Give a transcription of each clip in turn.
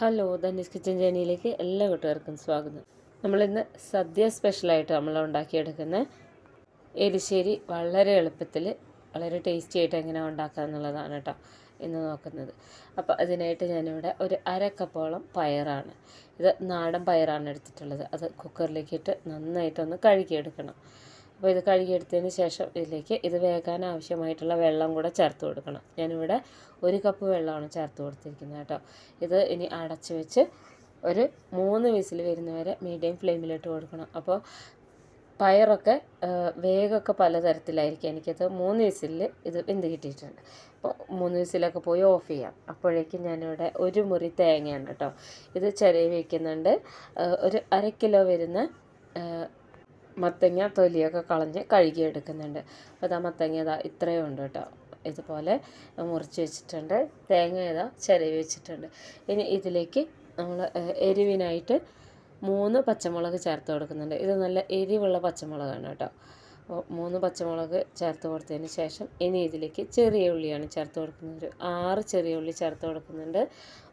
Hello Dhani's kitchen ജേണിയിലേക്ക് എല്ലാ കൂട്ടുകാർക്കും സ്വാഗതം. നമ്മളിന്ന് സദ്യ സ്പെഷ്യലായിട്ട് നമ്മൾ ഉണ്ടാക്കിയെടുക്കുന്ന എരിശ്ശേരി വളരെ എളുപ്പത്തിൽ വളരെ ടേസ്റ്റി ആയിട്ട് എങ്ങനെ ഉണ്ടാക്കുക എന്നുള്ളതാണ് കേട്ടോ ഇന്ന് നോക്കുന്നത്. അപ്പോൾ അതിനായിട്ട് ഞാനിവിടെ ഒരു അരക്കപ്പോളം കപ്പോളം പയറാണ്. ഇത് നാടൻ പയറാണ് എടുത്തിട്ടുള്ളത്. അത് കുക്കറിലേക്കിട്ട് നന്നായിട്ടൊന്ന് കഴുകിയെടുക്കണം. അപ്പോൾ ഇത് കഴുകിയെടുത്തതിന് ശേഷം ഇതിലേക്ക് ഇത് വേകാൻ ആവശ്യമായിട്ടുള്ള വെള്ളം കൂടെ ചേർത്ത് കൊടുക്കണം. ഞാനിവിടെ ഒരു കപ്പ് വെള്ളമാണ് ചേർത്ത് കൊടുത്തിരിക്കുന്നത് കേട്ടോ. ഇത് ഇനി അടച്ച് വെച്ച് ഒരു മൂന്ന് വിസിൽ വരുന്നവരെ മീഡിയം ഫ്ലെയിമിലിട്ട് കൊടുക്കണം. അപ്പോൾ പയറൊക്കെ വേഗമൊക്കെ പലതരത്തിലായിരിക്കും. എനിക്കത് മൂന്ന് വിസിലിൽ ഇത് വെന്ത് കിട്ടിയിട്ടുണ്ട്. അപ്പോൾ മൂന്ന് വിസിലൊക്കെ പോയി ഓഫ് ചെയ്യാം. അപ്പോഴേക്കും ഞാനിവിടെ ഒരു മുറി തേങ്ങയാണ് കേട്ടോ. ഇത് ചെറിയ വയ്ക്കുന്നുണ്ട് ഒരു അര കിലോ വരുന്ന മത്തങ്ങ തൊലിയൊക്കെ കളഞ്ഞ് കഴുകി എടുക്കുന്നുണ്ട് അപ്പോൾ ഇതാ മത്തങ്ങ ഇതാ ഇത്രയും ഉണ്ട് കേട്ടോ. ഇതുപോലെ മുറിച്ച് വെച്ചിട്ടുണ്ട്. തേങ്ങ ഇതാ ചിരവി വെച്ചിട്ടുണ്ട്. ഇനി ഇതിലേക്ക് നമ്മൾ എരിവിനായിട്ട് മൂന്ന് പച്ചമുളക് ചേർത്ത് കൊടുക്കുന്നുണ്ട്. ഇത് നല്ല എരിവുള്ള പച്ചമുളകാണ് കേട്ടോ. മൂന്ന് പച്ചമുളക് ചേർത്ത് കൊടുത്തതിന് ശേഷം ഇനി ഇതിലേക്ക് ചെറിയ ഉള്ളിയാണ് ചേർത്ത് കൊടുക്കുന്നത്. ഒരു ആറ് ചെറിയ ഉള്ളി ചേർത്ത് കൊടുക്കുന്നുണ്ട്.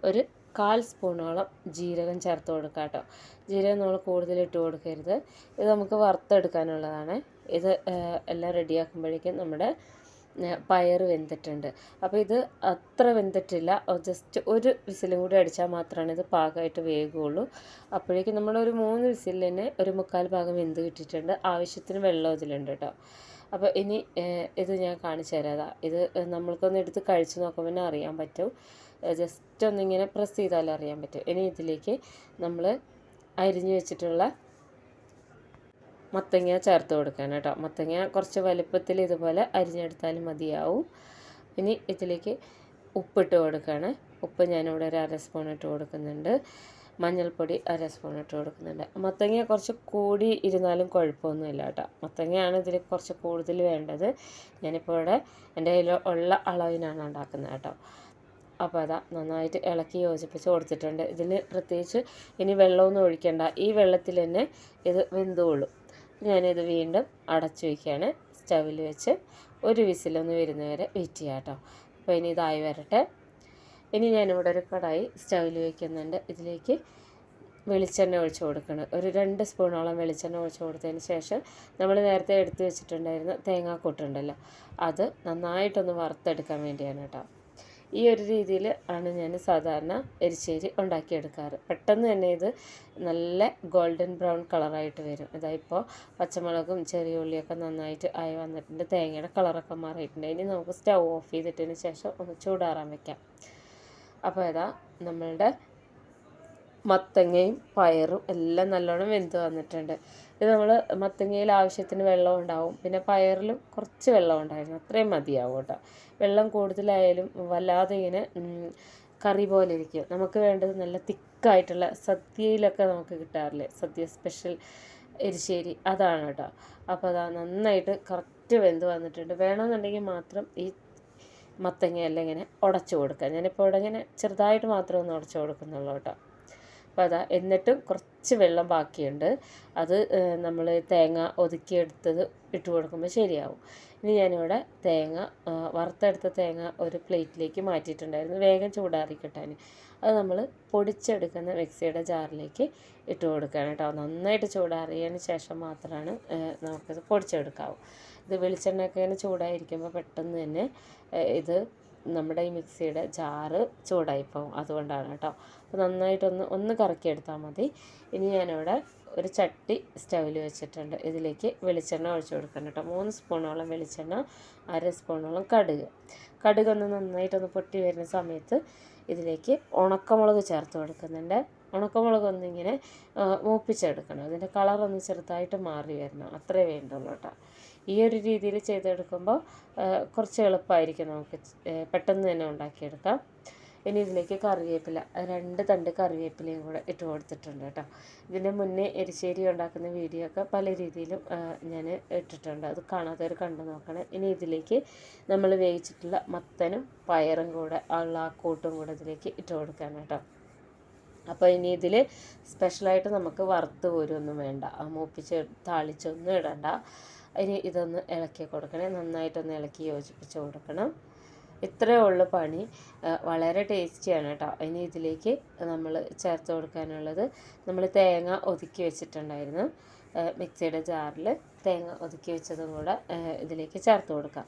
ഒരു കാൽ സ്പൂണോളം ജീരകം ചേർത്ത് കൊടുക്കുക കേട്ടോ. ജീരകം നമ്മൾ കൂടുതൽ ഇട്ട് കൊടുക്കരുത്. ഇത് നമുക്ക് വറുത്തെടുക്കാനുള്ളതാണ്. ഇത് എല്ലാം റെഡിയാക്കുമ്പോഴേക്കും നമ്മുടെ പയർ വെന്തിട്ടുണ്ട്. അപ്പോൾ ഇത് അത്ര വെന്തിട്ടില്ല. ജസ്റ്റ് ഒരു വിസിലും കൂടി അടിച്ചാൽ മാത്രമാണ് ഇത് പാകമായിട്ട് വേകുള്ളൂ അപ്പോഴേക്കും നമ്മളൊരു മൂന്ന് വിസിലിൽ തന്നെ ഒരു മുക്കാൽ ഭാഗം വെന്ത് കിട്ടിയിട്ടുണ്ട്. ആവശ്യത്തിന് വെള്ളം ഇതിലുണ്ട് കേട്ടോ. അപ്പോൾ ഇനി ഇത് ഞാൻ കാണിച്ചു തരാതാ ഇത് നമ്മൾക്കൊന്ന് എടുത്ത് കഴിച്ച് നോക്കുമ്പോൾ തന്നെ അറിയാൻ പറ്റും. ജസ്റ്റ് ഒന്നിങ്ങനെ പ്രസ് ചെയ്താൽ അറിയാൻ പറ്റും. ഇനി ഇതിലേക്ക് നമ്മൾ അരിഞ്ഞു വെച്ചിട്ടുള്ള മത്തങ്ങ ചേർത്ത് കൊടുക്കാൻ കേട്ടോ. മത്തങ്ങ കുറച്ച് വലുപ്പത്തിൽ ഇതുപോലെ അരിഞ്ഞെടുത്താലും മതിയാവും. ഇനി ഇതിലേക്ക് ഉപ്പിട്ട് കൊടുക്കുകയാണ് ഉപ്പ് ഞാനിവിടെ ഒരു അര സ്പൂൺ ഇട്ട് കൊടുക്കുന്നുണ്ട്. മഞ്ഞൾപ്പൊടി അര സ്പൂൺ ഇട്ട് കൊടുക്കുന്നുണ്ട്. മത്തങ്ങ കുറച്ച് കൂടി ഇരുന്നാലും കുഴപ്പമൊന്നുമില്ല കേട്ടോ. മത്തങ്ങയാണ് ഇതിൽ കുറച്ച് കൂടുതൽ വേണ്ടത്. ഞാനിപ്പോൾ ഇവിടെ എന്റെ കയ്യിൽ ഉള്ള അളവിനാണ് ഉണ്ടാക്കുന്നത് കേട്ടോ. അപ്പോൾ അതാ നന്നായിട്ട് ഇളക്കി യോജിപ്പിച്ച് കൊടുത്തിട്ടുണ്ട്. ഇതിന് പ്രത്യേകിച്ച് ഇനി വെള്ളമൊന്നും ഒഴിക്കേണ്ട. ഈ വെള്ളത്തിൽ തന്നെ ഇത് വെന്തുകൊള്ളും. ഞാനിത് വീണ്ടും അടച്ചു വയ്ക്കുകയാണ്. സ്റ്റവിൽ വെച്ച് ഒരു വിസിലൊന്ന് വരുന്നവരെ വെയിറ്റ് ചെയ്യാം കേട്ടോ. അപ്പോൾ ഇനി ഇതായി വരട്ടെ. ഇനി ഞാനിവിടെ ഒരു കടായി സ്റ്റവിൽ വയ്ക്കുന്നുണ്ട്. ഇതിലേക്ക് വെളിച്ചെണ്ണ ഒഴിച്ച് കൊടുക്കണം. ഒരു രണ്ട് സ്പൂണോളം വെളിച്ചെണ്ണ ഒഴിച്ച് കൊടുത്തതിന് ശേഷം നമ്മൾ നേരത്തെ എടുത്ത് വെച്ചിട്ടുണ്ടായിരുന്ന തേങ്ങാക്കൂട്ടുണ്ടല്ലോ അത് നന്നായിട്ടൊന്ന് വറുത്തെടുക്കാൻ വേണ്ടിയാണ് കേട്ടോ. ഈ ഒരു രീതിയിൽ ആണ് ഞാൻ സാധാരണ എരിശ്ശേരി ഉണ്ടാക്കിയെടുക്കാറ്. പെട്ടെന്ന് തന്നെ ഇത് നല്ല ഗോൾഡൻ ബ്രൗൺ കളറായിട്ട് വരും. ഇതായിപ്പോൾ പച്ചമുളകും ചെറിയ ഉള്ളിയൊക്കെ നന്നായിട്ട് ആയി വന്നിട്ടുണ്ട്. തേങ്ങയുടെ കളറൊക്കെ മാറിയിട്ടുണ്ട്. ഇനി നമുക്ക് സ്റ്റൗ ഓഫ് ചെയ്തിട്ടതിന് ശേഷം ഒന്ന് ചൂടാറാൻ വെക്കാം. അപ്പോൾ ഇതാ നമ്മളുടെ മത്തങ്ങയും പയറും എല്ലാം നല്ലോണം വെന്ത് വന്നിട്ടുണ്ട്. ഇത് നമ്മൾ മത്തങ്ങയിൽ ആവശ്യത്തിന് വെള്ളം ഉണ്ടാവും. പിന്നെ പയറിലും കുറച്ച് വെള്ളം ഉണ്ടായിരുന്നു. അത്രയും മതിയാവും കേട്ടോ. വെള്ളം കൂടുതലായാലും വല്ലാതെ ഇങ്ങനെ കറി പോലെ ഇരിക്കും. നമുക്ക് വേണ്ടത് നല്ല തിക്കായിട്ടുള്ള സദ്യയിലൊക്കെ നമുക്ക് കിട്ടാറില്ലേ? സദ്യ സ്പെഷ്യൽ എരിശ്ശേരി. അതാണ് കേട്ടോ. അപ്പോൾ അതാ നന്നായിട്ട് കറക്റ്റ് വെന്ത് വന്നിട്ടുണ്ട്. വേണമെന്നുണ്ടെങ്കിൽ മാത്രം ഈ മത്തങ്ങയെല്ലാം ഇങ്ങനെ ഉടച്ചു കൊടുക്കുക ഞാനിപ്പോൾ ഇവിടെ ഇങ്ങനെ ചെറുതായിട്ട് മാത്രം ഒന്ന് ഉടച്ചു കൊടുക്കുന്നുള്ളൂ കേട്ടോ. അപ്പോൾ അതാ എന്നിട്ടും കുറച്ച് വെള്ളം ബാക്കിയുണ്ട്. അത് നമ്മൾ തേങ്ങ ഒതുക്കിയെടുത്തത് ഇട്ട് കൊടുക്കുമ്പോൾ ശരിയാവും. ഇനി ഞാനിവിടെ തേങ്ങ വറുത്തെടുത്ത തേങ്ങ ഒരു പ്ലേറ്റിലേക്ക് മാറ്റിയിട്ടുണ്ടായിരുന്നു. വേഗം ചൂടാറിക്കിട്ടാൻ അത് നമ്മൾ പൊടിച്ചെടുക്കുന്ന മിക്സിയുടെ ജാറിലേക്ക് ഇട്ട് കൊടുക്കുകയാണ് കേട്ടോ. നന്നായിട്ട് ചൂടാറിയതിന് ശേഷം മാത്രമാണ് നമുക്കത് പൊടിച്ചെടുക്കാവൂ. ഇത് വെളിച്ചെണ്ണയൊക്കെ ഇങ്ങനെ ചൂടായിരിക്കുമ്പോൾ പെട്ടെന്ന് തന്നെ ഇത് നമ്മുടെ ഈ മിക്സിയുടെ ജാറ് ചൂടായിപ്പോവും അതുകൊണ്ടാണ് കേട്ടോ. അപ്പോൾ നന്നായിട്ടൊന്ന് ഒന്ന് കറക്കിയെടുത്താൽ മതി. ഇനി ഞാനിവിടെ ഒരു ചട്ടി സ്റ്റൗവിൽ വെച്ചിട്ടുണ്ട്. ഇതിലേക്ക് വെളിച്ചെണ്ണ ഒഴിച്ചു കൊടുക്കണം കേട്ടോ. മൂന്ന് സ്പൂണോളം വെളിച്ചെണ്ണ അര സ്പൂണോളം കടുക്. കടുക് ഒന്ന് നന്നായിട്ടൊന്ന് പൊട്ടി വരുന്ന സമയത്ത് ഇതിലേക്ക് ഉണക്കമുളക് ചേർത്ത് കൊടുക്കുന്നുണ്ട്. ഉണക്കമുളക് ഒന്നിങ്ങനെ മൂപ്പിച്ചെടുക്കണം. അതിന്റെ കളറൊന്ന് ചെറുതായിട്ട് മാറി വരണം. അത്രേ വേണ്ടുള്ളൂ കേട്ടോ. ഈ ഒരു രീതിയിൽ ചെയ്തെടുക്കുമ്പോൾ കുറച്ച് എളുപ്പമായിരിക്കും നമുക്ക് പെട്ടെന്ന് തന്നെ ഉണ്ടാക്കിയെടുക്കാം. ഇനി ഇതിലേക്ക് കറിവേപ്പില രണ്ട് തണ്ട് കറിവേപ്പിലയും കൂടെ ഇട്ട് കൊടുത്തിട്ടുണ്ട് കേട്ടോ. ഇതിന്റെ മുന്നേ എരിശ്ശേരി ഉണ്ടാക്കുന്ന വീഡിയോ ഒക്കെ പല രീതിയിലും ഞാൻ ഇട്ടിട്ടുണ്ട്. അത് കാണാത്തവർ കണ്ടു നോക്കണം. ഇനി ഇതിലേക്ക് നമ്മൾ വേവിച്ചിട്ടുള്ള മത്തനും പയറും കൂടെ ഉള്ള ആ കൂട്ടും കൂടെ ഇതിലേക്ക് ഇട്ട് കൊടുക്കാൻ കേട്ടോ. അപ്പോൾ ഇനി ഇതിൽ സ്പെഷ്യലായിട്ട് നമുക്ക് വറുത്ത് പോരൊന്നും വേണ്ട. ആ മൂപ്പിച്ച് താളിച്ചൊന്നും ഇടണ്ട. ഇനി ഇതൊന്ന് ഇളക്കി കൊടുക്കണേ. നന്നായിട്ടൊന്ന് ഇളക്കി യോജിപ്പിച്ച് കൊടുക്കണം. ഇത്രയേ ഉള്ളൂ പണി. വളരെ ടേസ്റ്റിയാണ് കേട്ടോ ഇനി ഇതിലേക്ക് നമ്മൾ ചേർത്ത് കൊടുക്കാനുള്ളത് നമ്മൾ തേങ്ങ ഒതുക്കി വെച്ചിട്ടുണ്ടായിരുന്നു. മിക്സിയുടെ ജാറിൽ തേങ്ങ ഒതുക്കി വെച്ചതും കൂടെ ഇതിലേക്ക് ചേർത്ത് കൊടുക്കാം.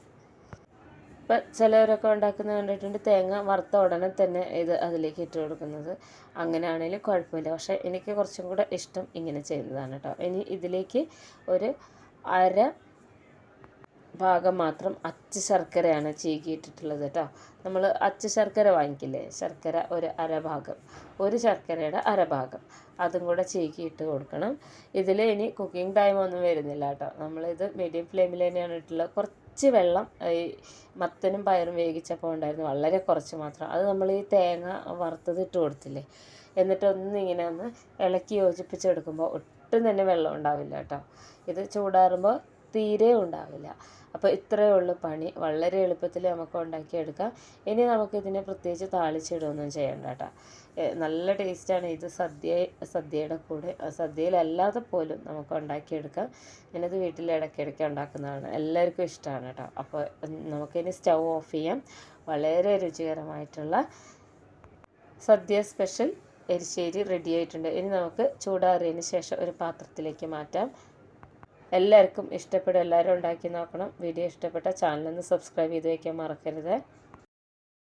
ഇപ്പം ചിലവരൊക്കെ ഉണ്ടാക്കുന്നത് കണ്ടിട്ടുണ്ട് തേങ്ങ വറുത്ത ഉടനെ തന്നെ ഇത് അതിലേക്ക് ഇട്ട് കൊടുക്കുന്നത്. അങ്ങനെയാണെങ്കിലും കുഴപ്പമില്ല. പക്ഷേ എനിക്ക് കുറച്ചും കൂടെ ഇഷ്ടം ഇങ്ങനെ ചെയ്യുന്നതാണ് കേട്ടോ. ഇനി ഇതിലേക്ക് ഒരു അര ഭാഗം മാത്രം അച്ച് ശർക്കരയാണ് ചീകിയിട്ടിട്ടുള്ളത് കേട്ടോ. നമ്മൾ അച്ച് ശർക്കര വാങ്ങിക്കില്ലേ? ശർക്കര ഒരു അരഭാഗം ഒരു ശർക്കരയുടെ അരഭാഗം അതും കൂടെ ചീകിയിട്ട് കൊടുക്കണം. ഇതിൽ ഇനി കുക്കിംഗ് ടൈം ഒന്നും വരുന്നില്ല കേട്ടോ. നമ്മളിത് മീഡിയം ഫ്ലെയിമിൽ തന്നെയാണ് ഇട്ടുള്ളത് കുറച്ച് വെള്ളം ഈ മത്തനും പയറും വേവിച്ചപ്പോൾ ഉണ്ടായിരുന്നു. വളരെ കുറച്ച് മാത്രം. അത് നമ്മൾ ഈ തേങ്ങ വറുത്തത് ഇട്ട് കൊടുത്തില്ലേ? എന്നിട്ട് ഒന്നിങ്ങനെ ഒന്ന് ഇളക്കി യോജിപ്പിച്ചെടുക്കുമ്പോൾ ഒട്ടും തന്നെ വെള്ളം ഉണ്ടാവില്ല കേട്ടോ. ഇത് ചൂടാറുമ്പോൾ തീരെ ഉണ്ടാവില്ല. അപ്പോൾ ഇത്രയേ ഉള്ളൂ പണി. വളരെ എളുപ്പത്തിൽ നമുക്ക് ഉണ്ടാക്കിയെടുക്കാം. ഇനി നമുക്കിതിനെ പ്രത്യേകിച്ച് താളിച്ചിടുകയൊന്നും ചെയ്യണ്ട കേട്ടോ. നല്ല ടേസ്റ്റാണ് ഇത് സദ്യ സദ്യയുടെ കൂടെ. സദ്യയിലല്ലാതെ പോലും നമുക്ക് ഉണ്ടാക്കിയെടുക്കാം. ഞാനത് വീട്ടിൽ ഇടയ്ക്കിടയ്ക്ക് ഉണ്ടാക്കുന്നതാണ്. എല്ലാവർക്കും ഇഷ്ടമാണ് കേട്ടോ. അപ്പോൾ നമുക്കിനി സ്റ്റൗ ഓഫ് ചെയ്യാം. വളരെ രുചികരമായിട്ടുള്ള സദ്യ സ്പെഷ്യൽ എരിശ്ശേരി റെഡി ആയിട്ടുണ്ട്. ഇനി നമുക്ക് ചൂടാറിയതിന് ശേഷം ഒരു പാത്രത്തിലേക്ക് മാറ്റാം. എല്ലാവർക്കും ഇഷ്ടപ്പെടും എല്ലാവരും ഉണ്ടാക്കി നോക്കണം. വീഡിയോ ഇഷ്ടപ്പെട്ട ചാനലൊന്ന് സബ്സ്ക്രൈബ് ചെയ്ത് വയ്ക്കാൻ മറക്കരുത്.